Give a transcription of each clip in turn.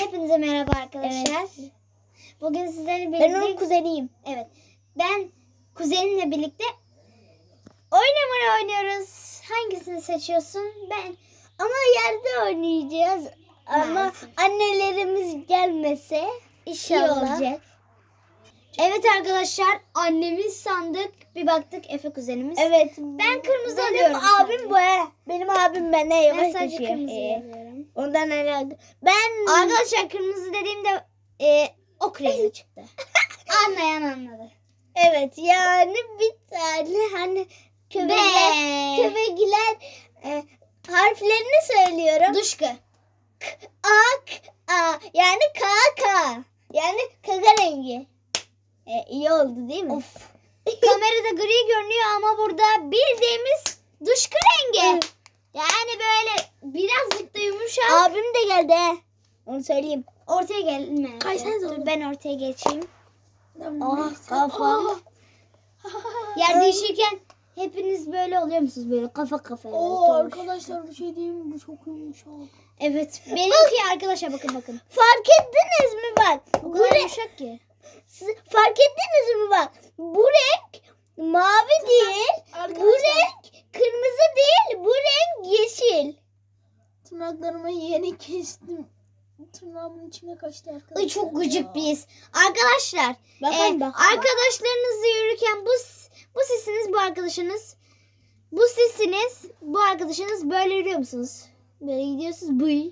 Hepinize merhaba arkadaşlar. Bugün sizlerle birlikte... Ben onun kuzeniyim. Evet. Ben kuzenimle birlikte oynamını oynuyoruz. Hangisini seçiyorsun? Ben Ama yerde oynayacağız. Ama Maalesef. annelerimiz gelmese iyi İnşallah. olacak. Evet arkadaşlar annemiz sandık. Bir baktık Efe kuzenimiz. Evet. Ben kırmızı Benim alıyorum abim sadece. bu he. Benim abim Ben yavaş sadece taşıyor. kırmızı Ee, alıyorum. Ondan alakalı. Ben Arkadaşlar kırmızı dediğimde e, ok rengi çıktı. Anlayan anladı. evet yani bir tane hani köpekler, köpekler e, harflerini söylüyorum. Duşku. Ak, a, yani kaka. Yani kaka rengi. E, iyi oldu değil mi? Of. Kamerada gri görünüyor ama burada bildiğimiz duşku rengi. Evet. Yani böyle birazcık da yumuşak. Abim de geldi. Onu söyleyeyim. Ortaya gelme. Kay sen Dur zorla. ben ortaya geçeyim. Ah kafam. Yer değişirken hepiniz böyle oluyor musunuz böyle kafa kafaya? Oo Doğru. arkadaşlar bir şey diyeyim mi? Bu çok yumuşak. Evet. Benimki arkadaşlar bakın bakın. Fark ettiniz mi bak? O Bu kadar renk, yumuşak ki. siz fark ettiniz mi bak? Bu renk mavi değil. Bu Arkadaşlar renk kırmızı değil. Bu renk yeşil. tırnaklarımı yeni kestim. Tırnağımın içine kaçtı arkadaşlar. Ay çok gıcık biz. Arkadaşlar Bakın e, bak. arkadaşlarınızla yürürken bu bu sizsiniz bu arkadaşınız. Bu sizsiniz bu arkadaşınız böyle yürüyor musunuz? Böyle gidiyorsunuz bıy.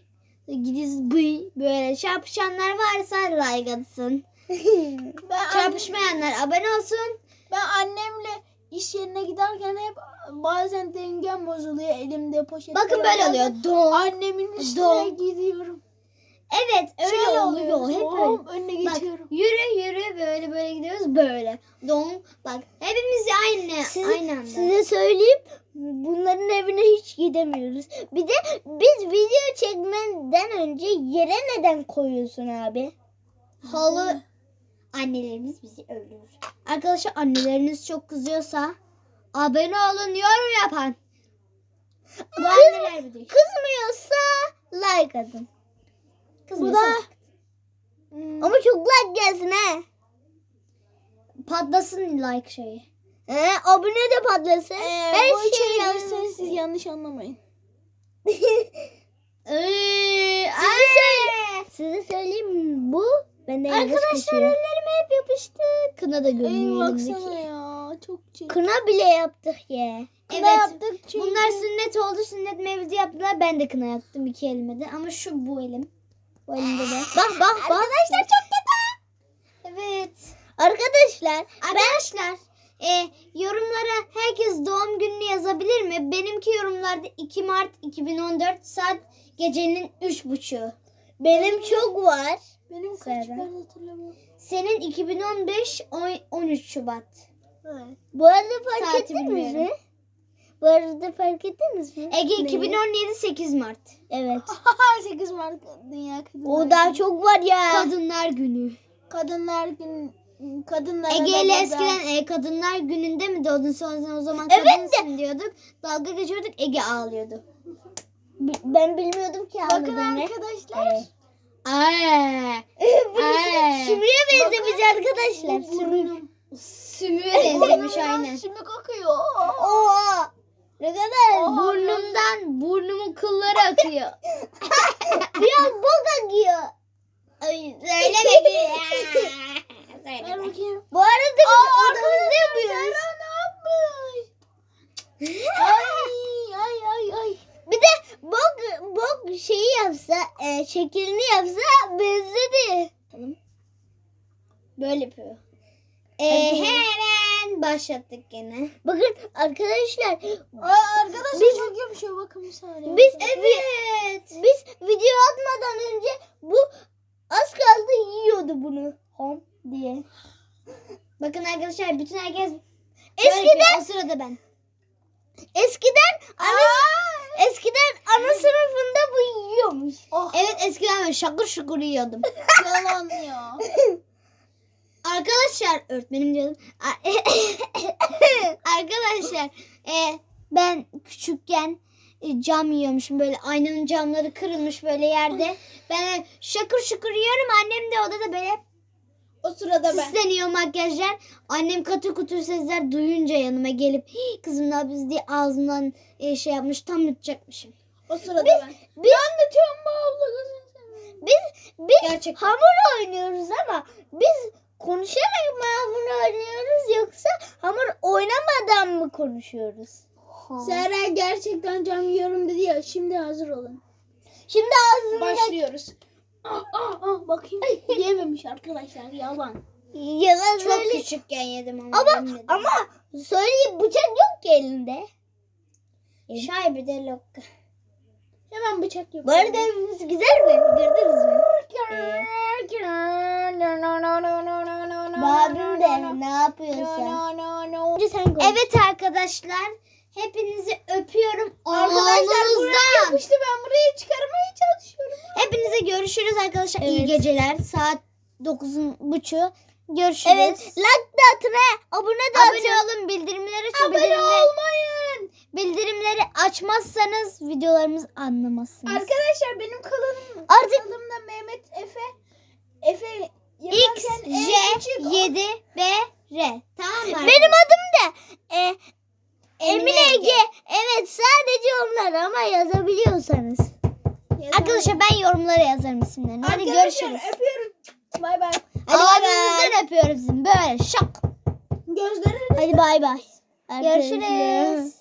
Gidiyorsunuz bıy. Böyle çarpışanlar varsa like atsın. Çarpışmayanlar abone olsun. ben annemle iş yerine giderken hep bazen dengem bozuluyor elimde poşet. Bakın böyle oluyor. Don. Annemin üstüne Don. gidiyorum. Evet öyle Şöyle oluyor. Hep öyle. Hop, önüne Bak geçiyorum. yürü yürü böyle böyle gidiyoruz böyle. Don. Bak hepimiz aynı Siz- aynı anda. Size söyleyeyim bunların evine hiç gidemiyoruz. Bir de biz video çekmeden önce yere neden koyuyorsun abi? Halı annelerimiz bizi öldürür. Arkadaşlar anneleriniz çok kızıyorsa abone olun yorum yapan. Bu anneler bir değil. Kızmıyorsa like atın. Kızmıyorsa Bu da- Hmm. Ama çok like gelsin he. patlasın like şeyi. He, abone de patlasın. Ee, Her bu şey girseniz siz yanlış anlamayın. Ee, Size, söyle, size söyleyeyim bu benden yavaş Arkadaşlar kaçıyor. Yapıştı. Kına da Ey görünüyor baksana ya. Çok çirkin. Kına bile yaptık ya. Kına Evet. yaptık çünkü. Bunlar sünnet oldu. Sünnet mevlidi yaptılar. Ben de kına yaptım iki elime de. Ama şu bu elim. Bu elimde de. Bak bak bak. Arkadaşlar çok kötü. Evet. Arkadaşlar Arkadaşlar e, yorumlara herkes doğum gününü yazabilir mi? Benimki yorumlarda 2 Mart 2014 saat gecenin 3.30'u. benim çok var. Benim kaç Sırada. ben hatırlamıyorum. Senin 2015 on- 13 Şubat. Bu arada fark Saati ettiniz bilmiyorum. mi? Bu arada fark ettiniz mi? Ege Neyi? 2017 8 Mart. Evet. 8 Mart Dünya Kadınlar O daha çok var ya. Kadınlar Günü. Kadınlar gün kadınlar Ege ile eskiden e, Kadınlar Günü'nde mi doğdun sonra sen o zaman Evet de- kadınsın diyorduk. Dalga geçiyorduk Ege ağlıyordu. Ben bilmiyordum ki Bakın anladığını. arkadaşlar. Evet. Aa, Aa. Sümüğe benzemiş arkadaşlar. Bu Sümük. sümüğe benzemiş aynen. Sümük akıyor. Oha. Ne kadar Oha. Burnumdan burnumun kılları akıyor. biraz bok akıyor. Ay, söyleme ki. Ver Söyleme. bakayım. Bu arada biz odamızda yapıyoruz. Ne yapmış? ay ay ay ay. Bir de bok, bok şeyi yapsa, e, şeklini yapsa benzedi. Böyle yapıyor. E, Hadi. hemen başlattık gene. Bakın arkadaşlar arkadaşlar Biz- çok yapışıyor bakın bir saniye. biz Evet. biz video atmadan önce bu az kaldı yiyordu bunu. Hom diye. Bakın arkadaşlar bütün herkes Eskiden o sırada ben. eskiden ana eskiden ana sınıfında bu yiyormuş. Oh Evet eskiden ben şakır şukur yiyordum. yalan ya. Arkadaşlar öğretmenim diyordum. Arkadaşlar e, ben küçükken e, cam yiyormuşum böyle aynanın camları kırılmış böyle yerde. Ben şakır şukur yiyorum annem de odada böyle O sırada ben. Süsleniyor makyajlar. Annem katır kutur sesler duyunca yanıma gelip "Hii, kızım ne yapıyorsun diye ağzından e, şey yapmış tam yutacakmışım. O sırada ben. Biz Anlatıyorum bu abla gözünü seveyim. biz biz Gerçekten. hamur oynuyoruz ama biz konuşarak mı hamur oynuyoruz yoksa hamur oynamadan mı konuşuyoruz? Serra gerçekten cam yiyorum dedi ya. Şimdi hazır olun. Şimdi ağzında Başlıyoruz. Ah, ah, ah, bakayım. Yememiş arkadaşlar yalan. yalan Çok söyle. küçükken yedim ama. Ama yemedim. ama söyleyeyim bıçak yok ki elinde. Şay bir de lokka. Hemen bıçak Bu yapıyorum. arada evimiz güzel mi? Gördünüz mü? Babim de ne yapıyorsun? Evet arkadaşlar. Hepinizi öpüyorum. Arkadaşlar buraya yapıştı ben buraya çıkarmaya çalışıyorum. Hepinize görüşürüz arkadaşlar. İyi Evet. geceler. Saat 9'un buçu. Görüşürüz. Evet. Like de atın he. Abone de Abone atın. olun, bildirimleri açın. Abone bildirimleri, olmayın. bildirimleri açmazsanız videolarımızı anlamazsınız. Arkadaşlar benim kanalım, Artık- kanalımda Mehmet Efe Efe X, J, en küçük o- 7, B, R. Tamam mı? Benim adım da e, Emine Emine Ege. Ege. Evet sadece onlar ama yazabiliyorsanız. Yazar. Arkadaşlar ben yorumlara yazarım isimlerini. Hadi Arkadaşlar, görüşürüz. öpüyorum. Bay bay. Hadi öpüyorum sizi. Böyle şak. Gözleri Hadi bay bay. Görüşürüz.